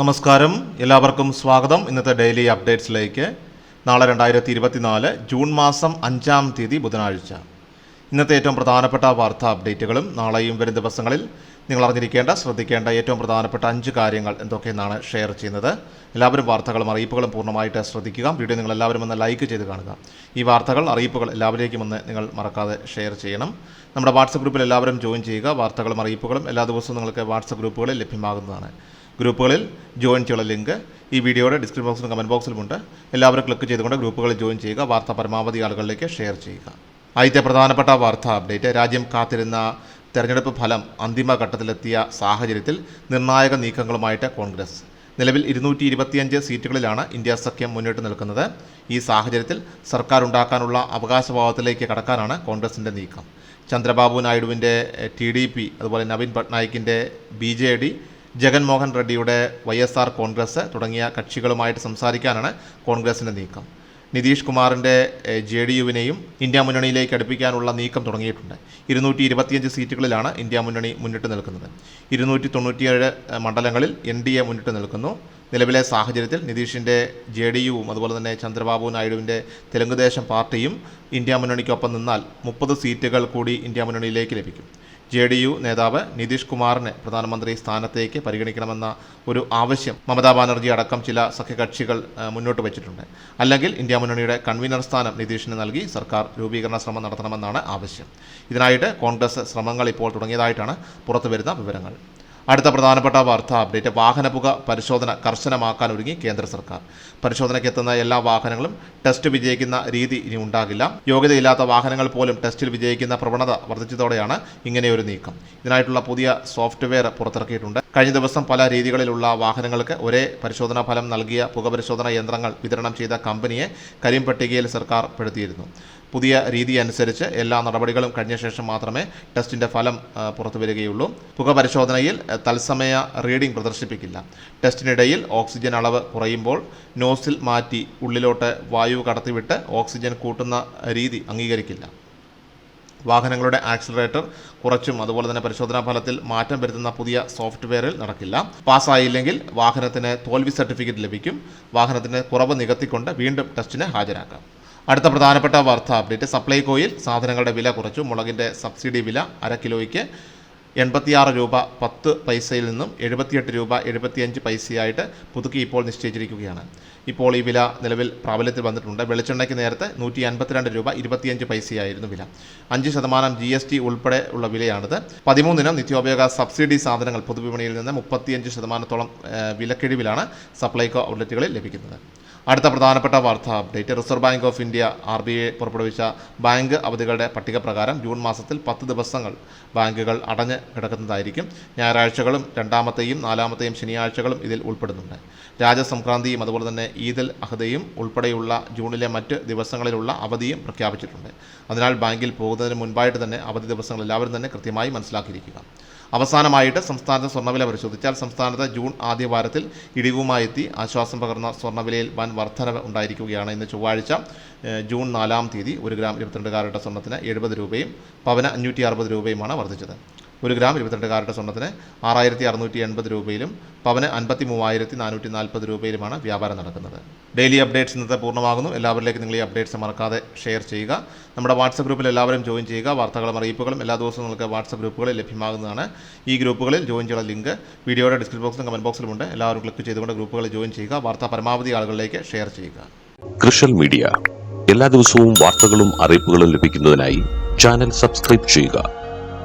നമസ്കാരം. എല്ലാവർക്കും സ്വാഗതം. ഇന്നത്തെ ഡെയിലി അപ്ഡേറ്റ്സിലേക്ക്. നാളെ രണ്ടായിരത്തി ഇരുപത്തിനാല് ജൂൺ മാസം അഞ്ചാം തീയതി ബുധനാഴ്ച. ഇന്നത്തെ ഏറ്റവും പ്രധാനപ്പെട്ട വാർത്താ അപ്ഡേറ്റുകളും നാളെയും വരും ദിവസങ്ങളിൽ നിങ്ങൾ അറിഞ്ഞിരിക്കേണ്ട ശ്രദ്ധിക്കേണ്ട ഏറ്റവും പ്രധാനപ്പെട്ട അഞ്ച് കാര്യങ്ങൾ എന്തൊക്കെയെന്നാണ് ഷെയർ ചെയ്യുന്നത്. എല്ലാവരും വാർത്തകളും അറിയിപ്പുകളും പൂർണമായിട്ട് ശ്രദ്ധിക്കുക. വീഡിയോ നിങ്ങൾ എല്ലാവരും ഒന്ന് ലൈക്ക് ചെയ്ത് കാണുക. ഈ വാർത്തകൾ അറിയിപ്പുകൾ എല്ലാവരിലേക്കും ഒന്ന് നിങ്ങൾ മറക്കാതെ ഷെയർ ചെയ്യണം. നമ്മുടെ വാട്സപ്പ് ഗ്രൂപ്പിൽ എല്ലാവരും ജോയിൻ ചെയ്യുക. വാർത്തകളും അറിയിപ്പുകളും എല്ലാ ദിവസവും നിങ്ങൾക്ക് വാട്സപ്പ് ഗ്രൂപ്പുകളിൽ ലഭ്യമാകുന്നതാണ്. ഗ്രൂപ്പുകളിൽ ജോയിൻ ചെയ്യാനുള്ള ലിങ്ക് ഈ വീഡിയോയുടെ ഡിസ്ക്രിപ്ഷൻ ബോക്സിലും കമന്റ് ബോക്സിലുമുണ്ട് എല്ലാവരും ക്ലിക്ക് ചെയ്തുകൊണ്ട് ഗ്രൂപ്പുകളിൽ ജോയിൻ ചെയ്യുക വാർത്ത പരമാവധി ആളുകളിലേക്ക് ഷെയർ ചെയ്യുക. ആദ്യത്തെ പ്രധാനപ്പെട്ട വാർത്താ അപ്ഡേറ്റ് രാജ്യം കാത്തിരുന്ന തെരഞ്ഞെടുപ്പ് ഫലം അന്തിമഘട്ടത്തിലെത്തിയ സാഹചര്യത്തിൽ നിർണായക നീക്കങ്ങളുമായിട്ട് കോൺഗ്രസ്. നിലവിൽ ഇരുന്നൂറ്റി ഇരുപത്തിയഞ്ച് സീറ്റുകളിലാണ് ഇന്ത്യ സഖ്യം മുന്നിട്ട് നിൽക്കുന്നത്. ഈ സാഹചര്യത്തിൽ സർക്കാർ ഉണ്ടാക്കാനുള്ള അവകാശവാദത്തിലേക്ക് കടക്കാനാണ് കോൺഗ്രസിന്റെ നീക്കം. ചന്ദ്രബാബു നായിഡുവിന്റെ ടി ഡി പി അതുപോലെ നവീൻ പട്നായിക്കിന്റെ ബി ജെ ഡി ജഗൻമോഹൻ റെഡ്ഡിയുടെ വൈ എസ് ആർ കോൺഗ്രസ് തുടങ്ങിയ കക്ഷികളുമായിട്ട് സംസാരിക്കാനാണ് കോൺഗ്രസിന്റെ നീക്കം. നിതീഷ് കുമാറിന്റെ ജെ ഡി യുവിനെയും ഇന്ത്യ മുന്നണിയിലേക്ക് അടുപ്പിക്കാനുള്ള നീക്കം തുടങ്ങിയിട്ടുണ്ട്. ഇരുന്നൂറ്റി ഇരുപത്തിയഞ്ച് സീറ്റുകളിലാണ് ഇന്ത്യ മുന്നണി മുന്നിട്ട് നിൽക്കുന്നത്. ഇരുന്നൂറ്റി തൊണ്ണൂറ്റിയേഴ് മണ്ഡലങ്ങളിൽ എൻ ഡി എ മുന്നിട്ട് നിൽക്കുന്നു. നിലവിലെ സാഹചര്യത്തിൽ നിതീഷിന്റെ ജെ ഡി യുവും അതുപോലെ തന്നെ ചന്ദ്രബാബു നായിഡുവിന്റെ തെലുങ്കുദേശം പാർട്ടിയും ഇന്ത്യ മുന്നണിക്കൊപ്പം നിന്നാൽ മുപ്പത് സീറ്റുകൾ കൂടി ഇന്ത്യ മുന്നണിയിലേക്ക് ലഭിക്കും. ജെ ഡി യു നേതാവ് നിതീഷ് കുമാറിനെ പ്രധാനമന്ത്രി സ്ഥാനത്തേക്ക് പരിഗണിക്കണമെന്ന ഒരു ആവശ്യം മമതാ ബാനർജി അടക്കം ചില സഖ്യകക്ഷികൾ മുന്നോട്ട് വെച്ചിട്ടുണ്ട്. അല്ലെങ്കിൽ ഇന്ത്യ മുന്നണിയുടെ കൺവീനർ സ്ഥാനം നിതീഷിന് നൽകി സർക്കാർ രൂപീകരണ ശ്രമം നടത്തണമെന്നാണ് ആവശ്യം. ഇതിനായിട്ട് കോൺഗ്രസ് ശ്രമങ്ങൾ ഇപ്പോൾ തുടങ്ങിയതായിട്ടാണ് പുറത്തുവരുന്ന വിവരങ്ങൾ. അടുത്ത പ്രധാനപ്പെട്ട വാർത്താ അപ്ഡേറ്റ്. വാഹനപുക പരിശോധന കർശനമാക്കാൻ ഒരുങ്ങി കേന്ദ്ര സർക്കാർ. പരിശോധനയ്ക്ക് എത്തുന്ന എല്ലാ വാഹനങ്ങളും ടെസ്റ്റ് വിജയിക്കുന്ന രീതി ഇനി ഉണ്ടാകില്ല. യോഗ്യതയില്ലാത്ത വാഹനങ്ങൾ പോലും ടെസ്റ്റിൽ വിജയിക്കുന്ന പ്രവണത വർദ്ധിച്ചതോടെയാണ് ഇങ്ങനെയൊരു നീക്കം. ഇതിനായിട്ടുള്ള പുതിയ സോഫ്റ്റ്വെയർ പുറത്തിറക്കിയിട്ടുണ്ട്. കഴിഞ്ഞ ദിവസം പല രീതികളിലുള്ള വാഹനങ്ങൾക്ക് ഒരേ പരിശോധനാ ഫലം നൽകിയ പുക പരിശോധനാ യന്ത്രങ്ങൾ വിതരണം ചെയ്ത കമ്പനിയെ കരിമ്പട്ടികയിൽ സർക്കാർ പെടുത്തിയിരുന്നു. പുതിയ രീതി അനുസരിച്ച് എല്ലാ നടപടികളും കഴിഞ്ഞ ശേഷം മാത്രമേ ടെസ്റ്റിന്റെ ഫലം പുറത്തു വരികയുള്ളൂ പുക പരിശോധനയിൽ തത്സമയ റീഡിംഗ് പ്രദർശിപ്പിക്കില്ല. ടെസ്റ്റിനിടയിൽ ഓക്സിജൻ അളവ് കുറയുമ്പോൾ നോസിൽ മാറ്റി ഉള്ളിലോട്ട് വായു കടത്തിവിട്ട് ഓക്സിജൻ കൂട്ടുന്ന രീതി അംഗീകരിക്കില്ല. വാഹനങ്ങളുടെ ആക്സിലറേറ്റർ കുറച്ചും അതുപോലെ തന്നെ പരിശോധനാ ഫലത്തിൽ മാറ്റം വരുത്തുന്ന പുതിയ സോഫ്റ്റ്വെയറിൽ നടക്കില്ല. പാസ്സായില്ലെങ്കിൽ വാഹനത്തിന് തോൽവി സർട്ടിഫിക്കറ്റ് ലഭിക്കും. വാഹനത്തിന് കുറവ് നികത്തിക്കൊണ്ട് വീണ്ടും ടെസ്റ്റിന് ഹാജരാക്കാം. അടുത്ത പ്രധാനപ്പെട്ട വാർത്ത അപ്ഡേറ്റ്. സപ്ലൈകോയിൽ സാധനങ്ങളുടെ വില കുറച്ചു. മുളകിന്റെ സബ്സിഡി വില അര കിലോയ്ക്ക് എൺപത്തിയാറ് രൂപ പത്ത് പൈസയിൽ നിന്നും എഴുപത്തിയെട്ട് രൂപ എഴുപത്തിയഞ്ച് പൈസയായിട്ട് പുതുക്കി ഇപ്പോൾ നിശ്ചയിച്ചിരിക്കുകയാണ്. ഇപ്പോൾ ഈ വില നിലവിൽ പ്രാബല്യത്തിൽ വന്നിട്ടുണ്ട്. വെളിച്ചെണ്ണയ്ക്ക് നേരത്തെ നൂറ്റി അൻപത്തിരണ്ട് രൂപ ഇരുപത്തിയഞ്ച് പൈസയായിരുന്നു വില. അഞ്ച് ശതമാനം ജി എസ് ടി ഉൾപ്പെടെ ഉള്ള വിലയാണിത്. പതിമൂന്നിനം നിത്യോപയോഗ സബ്സിഡി സാധനങ്ങൾ പൊതുവിപണിയിൽ നിന്ന് മുപ്പത്തിയഞ്ച് ശതമാനത്തോളം വിലക്കിഴിവിലാണ് സപ്ലൈകോ ഔട്ട്ലെറ്റുകളിൽ ലഭിക്കുന്നത്. അടുത്ത പ്രധാനപ്പെട്ട വാർത്താ update. Reserve Bank of India R B I പുറപ്പെടുവിച്ച ബാങ്ക് അവധികളുടെ പട്ടിക പ്രകാരം ജൂൺ മാസത്തിൽ പത്ത് ദിവസങ്ങൾ ബാങ്കുകൾ അടഞ്ഞ് കിടക്കുന്നതായിരിക്കും. ഞായറാഴ്ചകളും രണ്ടാമത്തെയും നാലാമത്തെയും ശനിയാഴ്ചകളും ഇതിൽ ഉൾപ്പെടുന്നുണ്ട്. രാജസംക്രാന്തിയും അതുപോലെ തന്നെ ഈദൽ അഹദയും ഉൾപ്പെടെയുള്ള ജൂണിലെ മറ്റ് ദിവസങ്ങളിലുള്ള അവധിയും പ്രഖ്യാപിച്ചിട്ടുണ്ട്. അതിനാൽ ബാങ്കിൽ പോകുന്നതിന് മുൻപായിട്ട് തന്നെ അവധി ദിവസങ്ങൾ എല്ലാവരും തന്നെ കൃത്യമായി മനസ്സിലാക്കിയിരിക്കുക. അവസാനമായിട്ട് സംസ്ഥാനത്തെ സ്വർണവില പരിശോധിച്ചാൽ സംസ്ഥാനത്ത് ജൂൺ ആദ്യ വാരത്തിൽ ഇടിവുമായി എത്തി ആശ്വാസം പകർന്ന സ്വർണവിലയിൽ വൻ വർധനവ് ഉണ്ടായിരിക്കുകയാണ് ഇന്ന് ചൊവ്വാഴ്ച ജൂൺ നാലാം തീയതി ഒരു ഗ്രാം ഇരുപത്തിരണ്ട് കാരറ്റ് സ്വർണത്തിന് എഴുപത് രൂപയും പവന അഞ്ഞൂറ്റി അറുപത് രൂപയുമാണ് വർദ്ധിച്ചത്. ഒരു ഗ്രാം ഇരുപത്തിരണ്ട് കാരറ്റ് സ്വർണത്തിന് ആറായിരത്തി അറുന്നൂറ്റി എൺപത് രൂപയിലും പവന് അൻപത്തി മൂവായിരത്തി നാനൂറ്റി നാൽപ്പത് രൂപയിലുമാണ് വ്യാപാരം നടക്കുന്നത്. ഡെയിലി അപ്ഡേറ്റ്സ് ഇന്നത്തെ പൂർണമാകുന്നു. എല്ലാവരിലേക്കും നിങ്ങൾ ഈ അപ്ഡേറ്റ്സ് മറക്കാതെ ഷെയർ ചെയ്യുക. നമ്മുടെ വാട്സപ്പ് ഗ്രൂപ്പിൽ എല്ലാവരും ജോയിൻ ചെയ്യുക. വാർത്തകളും അറിയിപ്പുകളും എല്ലാ ദിവസവും നിങ്ങൾക്ക് വാട്സപ്പ് ഗ്രൂപ്പുകളിൽ ലഭ്യമാകുന്നതാണ്. ഈ ഗ്രൂപ്പുകളിൽ ജോയിൻ ചെയ്യുന്ന ലിങ്ക് വീഡിയോയുടെ ഡിസ്ക്രിപ്ഷൻ ബോക്സിലും കമന്റ് ബോക്സിലുമുണ്ട് എല്ലാവരും ക്ലിക്ക് ചെയ്തുകൊണ്ട് ഗ്രൂപ്പുകളിൽ ജോയിൻ ചെയ്യുക. വാർത്ത പരമാവധി ആളുകളിലേക്ക് ഷെയർ ചെയ്യുക. കൃഷൽ മീഡിയ എല്ലാ ദിവസവും വാർത്തകളും അറിയിപ്പുകളും ലഭിക്കുന്നതിനായി ചാനൽ സബ്സ്ക്രൈബ് ചെയ്യുക.